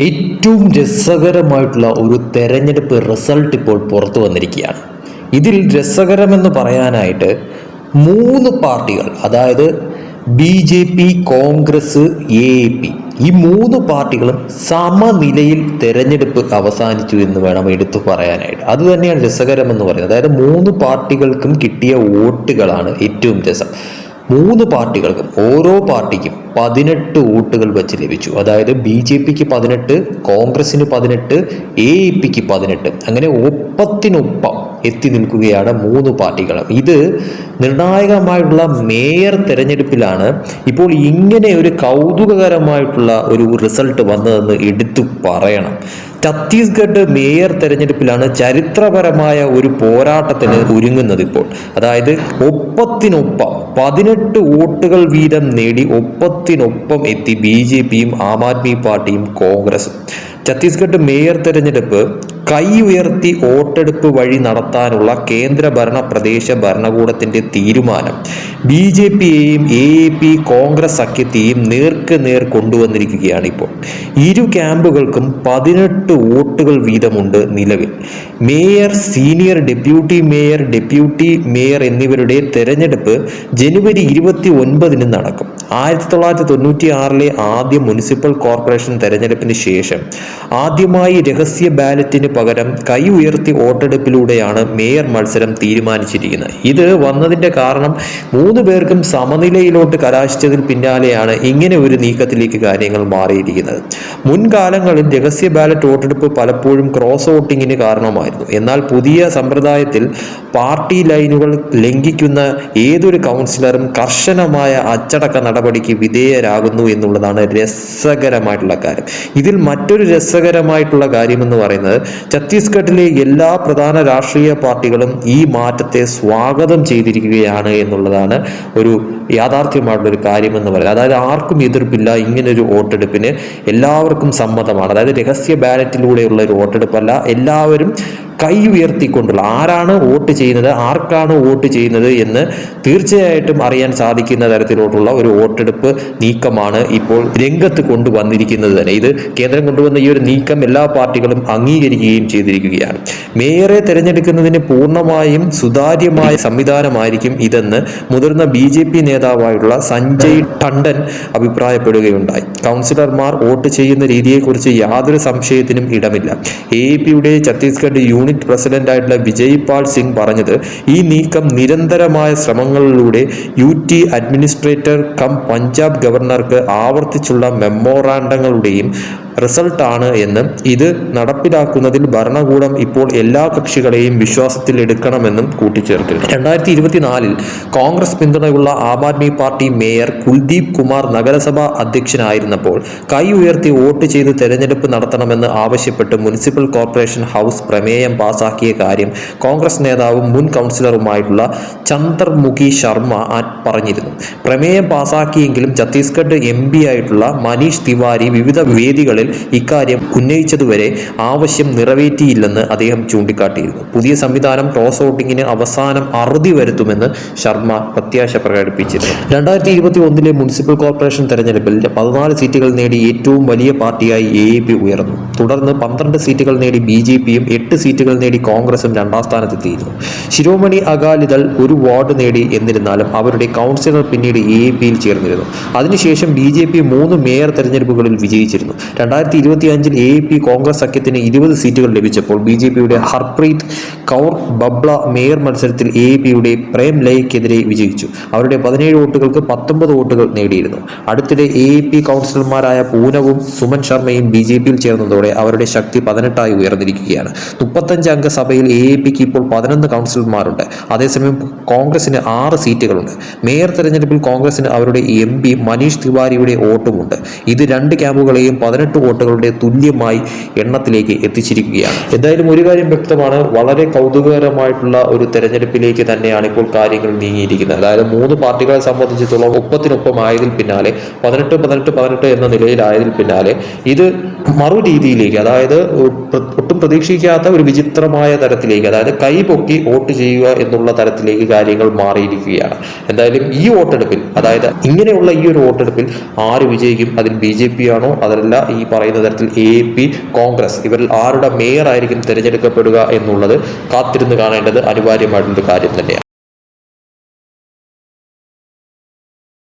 ഏറ്റവും രസകരമായിട്ടുള്ള ഒരു തെരഞ്ഞെടുപ്പ് റിസൾട്ട് ഇപ്പോൾ പുറത്തു വന്നിരിക്കുകയാണ്. ഇതിൽ രസകരമെന്ന് പറയാനായിട്ട് മൂന്ന് പാർട്ടികൾ അതായത് B J P Congress A P ഈ മൂന്ന് പാർട്ടികളും സമനിലയിൽ തെരഞ്ഞെടുപ്പ് അവസാനിച്ചു എന്ന് വേണം എടുത്തു പറയാനായിട്ട്. അത് തന്നെയാണ് രസകരമെന്ന് പറയുന്നത്. അതായത് മൂന്ന് പാർട്ടികൾക്കും കിട്ടിയ വോട്ടുകളാണ് ഏറ്റവും രസം. മൂന്ന് പാർട്ടികൾക്കും ഓരോ പാർട്ടിക്കും പതിനെട്ട് വോട്ടുകൾ വെച്ച് ലഭിച്ചു. അതായത് ബി ജെ പിക്ക് പതിനെട്ട് കോൺഗ്രസിന് പതിനെട്ട് എ പിക്ക് പതിനെട്ട്. അങ്ങനെ ഒപ്പത്തിനൊപ്പം എത്തി നിൽക്കുകയാണ് മൂന്ന് പാർട്ടികളും. ഇത് നിർണായകമായിട്ടുള്ള മേയർ തെരഞ്ഞെടുപ്പിലാണ് ഇപ്പോൾ ഇങ്ങനെ ഒരു കൗതുകകരമായിട്ടുള്ള ഒരു റിസൾട്ട് വന്നതെന്ന് എടുത്തു പറയണം. ഛത്തീസ്ഗഡ് മേയർ തെരഞ്ഞെടുപ്പിലാണ് ചരിത്രപരമായ ഒരു പോരാട്ടത്തിന് ഒരുങ്ങുന്നത് ഇപ്പോൾ. അതായത് ഒപ്പത്തിനൊപ്പം പതിനെട്ട് വോട്ടുകൾ വീതം നേടി ഒപ്പത്തിനൊപ്പം എത്തി ബി ജെ പിയും ആം ആദ്മി പാർട്ടിയും കോൺഗ്രസും. ഛത്തീസ്ഗഡ് മേയർ തെരഞ്ഞെടുപ്പ് കൈ ഉയർത്തി വോട്ടെടുപ്പ് വഴി നടത്താനുള്ള കേന്ദ്ര ഭരണ പ്രദേശ ഭരണകൂടത്തിന്റെ തീരുമാനം. ബി ജെ പിയെയും എ എ പി കോൺഗ്രസ് സഖ്യത്തെയും നേർക്ക് നേർ കൊണ്ടുവന്നിരിക്കുകയാണ് ഇപ്പോൾ. ഇരു ക്യാമ്പുകൾക്കും പതിനെട്ട് വോട്ടുകൾ വീതമുണ്ട് നിലവിൽ. Mayor senior deputy mayor deputy mayor എന്നിവരുടെ തെരഞ്ഞെടുപ്പ് ജനുവരി ഇരുപത്തി ഒൻപതിന് നടക്കും. ആയിരത്തി തൊള്ളായിരത്തി തൊണ്ണൂറ്റി ആറിലെ ആദ്യ മുനിസിപ്പൽ കോർപ്പറേഷൻ തെരഞ്ഞെടുപ്പിന് ശേഷം ആദ്യമായി രഹസ്യ ബാലറ്റിന് പകരം കൈ ഉയർത്തി വോട്ടെടുപ്പിലൂടെയാണ് മേയർ മത്സരം തീരുമാനിച്ചിരിക്കുന്നത്. ഇത് വന്നതിന്റെ കാരണം മൂന്ന് പേർക്കും സമനിലയിലോട്ട് കലാശിച്ചതിൽ പിന്നാലെയാണ് ഇങ്ങനെ ഒരു നീക്കത്തിലേക്ക് കാര്യങ്ങൾ മാറിയിരിക്കുന്നത്. മുൻകാലങ്ങളിൽ രഹസ്യ ബാലറ്റ് വോട്ടെടുപ്പ് പലപ്പോഴും ക്രോസ് വോട്ടിങ്ങിന് കാരണമായിരുന്നു. എന്നാൽ പുതിയ സമ്പ്രദായത്തിൽ പാർട്ടി ലൈനുകൾ ലംഘിക്കുന്ന ഏതൊരു കൗൺസിലറും കർശനമായ അച്ചടക്ക നടപടിക്ക് വിധേയരാകുന്നു എന്നുള്ളതാണ് രസകരമായിട്ടുള്ള കാര്യം. ഇതിൽ മറ്റൊരു രസകരമായിട്ടുള്ള കാര്യം എന്ന് പറയുന്നത് ഛത്തീസ്ഗഡിലെ എല്ലാ പ്രധാന രാഷ്ട്രീയ പാർട്ടികളും ഈ മാറ്റത്തെ സ്വാഗതം ചെയ്തിരിക്കുകയാണ് എന്നുള്ളതാണ് ഒരു യാഥാർത്ഥ്യമായിട്ടുള്ള ഒരു കാര്യം എന്ന് പറയുന്നത്. അതായത് ആർക്കും എതിർപ്പില്ല ഇങ്ങനൊരു വോട്ടെടുപ്പിന് എല്ലാവർക്കും സമ്മതമാണ്. അതായത് രഹസ്യ ബാലറ്റിലൂടെയുള്ള ഒരു വോട്ടെടുപ്പല്ല എല്ലാവരും കൈ ഉയർത്തിക്കൊണ്ടുള്ള ആരാണ് വോട്ട് ചെയ്യുന്നത് ആർക്കാണ് വോട്ട് ചെയ്യുന്നത് എന്ന് തീർച്ചയായിട്ടും അറിയാൻ സാധിക്കുന്ന തരത്തിലോട്ടുള്ള ഒരു വോട്ടെടുപ്പ് നീക്കമാണ് ഇപ്പോൾ രംഗത്ത് കൊണ്ടുവന്നിരിക്കുന്നത് തന്നെ. ഇത് കേന്ദ്രം കൊണ്ടുവന്ന ഈ ഒരു നീക്കം എല്ലാ പാർട്ടികളും അംഗീകരിക്കുകയും ചെയ്തിരിക്കുകയാണ്. മേയറെ തിരഞ്ഞെടുക്കുന്നതിന് പൂർണമായും സുതാര്യമായ സംവിധാനമായിരിക്കും ഇതെന്ന് മുതിർന്ന ബി ജെ പി നേതാവായിട്ടുള്ള സഞ്ജയ് ടണ്ടൻ അഭിപ്രായപ്പെടുകയുണ്ടായി. കൗൺസിലർമാർ വോട്ട് ചെയ്യുന്ന രീതിയെക്കുറിച്ച് യാതൊരു സംശയത്തിനും ഇടമില്ല. എ പിയുടെ ഛത്തീസ്ഗഡ് യൂണിറ്റ് പ്രസിഡന്റായിട്ടുള്ള വിജയ് പാൽ സിംഗ് പറഞ്ഞത് ഈ നീക്കം നിരന്തരമായ ശ്രമങ്ങളിലൂടെ U T administrator cum Punjab ഗവർണർക്ക് ആവർത്തിച്ചുള്ള മെമ്മോറാണ്ടങ്ങളുടെയും റിസൾട്ടാണ് എന്നും ഇത് നടപ്പിലാക്കുന്നതിൽ ഭരണകൂടം ഇപ്പോൾ എല്ലാ കക്ഷികളെയും വിശ്വാസത്തിൽ എടുക്കണമെന്നും കൂട്ടിച്ചേർത്തിരുന്നു രണ്ടായിരത്തി ഇരുപത്തിനാലിൽ കോൺഗ്രസ് പിന്തുണയുള്ള ആം ആദ്മി പാർട്ടി മേയർ കുൽദീപ് കുമാർ നഗരസഭാ അധ്യക്ഷനായിരുന്നപ്പോൾ കൈ ഉയർത്തി വോട്ട് ചെയ്ത് തെരഞ്ഞെടുപ്പ് നടത്തണമെന്ന് ആവശ്യപ്പെട്ട് മുനിസിപ്പൽ കോർപ്പറേഷൻ ഹൗസ് പ്രമേയം പാസാക്കിയ കാര്യം കോൺഗ്രസ് നേതാവും മുൻ കൗൺസിലറുമായിട്ടുള്ള ചന്ദർമുഖി ശർമ്മ പറഞ്ഞിരുന്നു. പ്രമേയം പാസാക്കിയെങ്കിലും ഛത്തീസ്ഗഡ് എം ആയിട്ടുള്ള മനീഷ് തിവാരി വിവിധ വേദികളിൽ ഇക്കാര്യം ഉന്നയിച്ചതുവരെ ആവശ്യം നിറവേറ്റിയില്ലെന്ന് അദ്ദേഹം ചൂണ്ടിക്കാട്ടിയിരുന്നു. പുതിയ സംവിധാനം ക്രോസ് ഔട്ടിങ്ങിന് അവസാനം അറുതി വരുത്തുമെന്ന് ശർമ്മ പ്രത്യാശ പ്രകടിപ്പിച്ചിരുന്നു. രണ്ടായിരത്തി ഇരുപത്തി ഒന്നിലെ മുനിസിപ്പൽ കോർപ്പറേഷൻ തെരഞ്ഞെടുപ്പിൽ പതിനാല് സീറ്റുകൾ നേടി ഏറ്റവും വലിയ പാർട്ടിയായി എ പി ഉയർന്നു. തുടർന്ന് പന്ത്രണ്ട് സീറ്റുകൾ നേടി ബി ജെ പിയും എട്ട് സീറ്റുകൾ നേടി കോൺഗ്രസും രണ്ടാം സ്ഥാനത്തെത്തിയിരുന്നു. ശിരോമണി അകാലിദൾ ഒരു വാർഡ് നേടി എന്നിരുന്നാലും അവരുടെ കൗൺസിലർ പിന്നീട് എ എ പിയിൽ ചേർന്നിരുന്നു. അതിനുശേഷം ബി ജെ പി മൂന്ന് മേയർ തെരഞ്ഞെടുപ്പുകളിൽ വിജയിച്ചിരുന്നു. രണ്ടായിരത്തി ഇരുപത്തി അഞ്ചിൽ എ പി കോൺഗ്രസ് സഖ്യത്തിന് ഇരുപത് സീറ്റുകൾ ലഭിച്ചപ്പോൾ ബി ജെ പിയുടെ ഹർപ്രീത് കൗർ ബബ്ല മേയർ മത്സരത്തിൽ എ പിയുടെ പ്രേം ലയക്കെതിരെ വിജയിച്ചു. അവരുടെ പതിനേഴ് വോട്ടുകൾക്ക് പത്തൊമ്പത് വോട്ടുകൾ നേടിയിരുന്നു. അടുത്തിടെ എ പി കൗൺസിലർമാരായ പൂനവും സുമൻ ശർമ്മയും ബി ജെ പിയിൽ ചേർന്നതോടെ അവരുടെ ശക്തി പതിനെട്ടായി ഉയർന്നിരിക്കുകയാണ്. മുപ്പത്തഞ്ച് അംഗ സഭയിൽ എ പിക്ക് ഇപ്പോൾ പതിനൊന്ന് കൗൺസിലർമാരുണ്ട്. അതേസമയം കോൺഗ്രസിന് ആറ് സീറ്റുകളുണ്ട്. മേയർ തെരഞ്ഞെടുപ്പിൽ കോൺഗ്രസിന് അവരുടെ എം പി മനീഷ് തിവാരിയുടെ വോട്ടുമുണ്ട്. ഇത് രണ്ട് ക്യാമ്പുകളെയും പതിനെട്ട് വോട്ടുകളുടെ തുല്യമായി എണ്ണത്തിലേക്ക് എത്തിച്ചിരിക്കുകയാണ്. എന്തായാലും ഒരു കാര്യം വ്യക്തമാണ്. വളരെ കൗതുകകരമായിട്ടുള്ള ഒരു തെരഞ്ഞെടുപ്പിലേക്ക് തന്നെയാണ് ഇപ്പോൾ കാര്യങ്ങൾ നീങ്ങിയിരിക്കുന്നത്. അതായത് മൂന്ന് പാർട്ടികളെ സംബന്ധിച്ചിടത്തോളം ഒപ്പത്തിനൊപ്പം ആയതിൽ പിന്നാലെ പതിനെട്ട് പതിനെട്ട് പതിനെട്ട് എന്ന നിലയിലായതിൽ പിന്നാലെ ഇത് മറു രീതിയിലേക്ക് അതായത് ഒട്ടും പ്രതീക്ഷിക്കാത്ത ഒരു വിചിത്രമായ തരത്തിലേക്ക് അതായത് കൈ പൊക്കി വോട്ട് ചെയ്യുക എന്നുള്ള തരത്തിലേക്ക് കാര്യങ്ങൾ മാറിയിരിക്കുകയാണ്. എന്തായാലും ഈ വോട്ടെടുപ്പിൽ അതായത് ഇങ്ങനെയുള്ള ഈ ഒരു വോട്ടെടുപ്പിൽ ആര് വിജയിക്കും? അതിൽ ബി ജെ പി ആണോ? അതല്ല ഈ പറയുന്ന തരത്തിൽ എ പി കോൺഗ്രസ്. ഇവരിൽ ആരുടെ മേയർ ആയിരിക്കും തിരഞ്ഞെടുക്കപ്പെടുക എന്നുള്ളത് കാത്തിരുന്ന് കാണേണ്ടത് അനിവാര്യമായിട്ടുള്ള കാര്യം തന്നെയാണ്.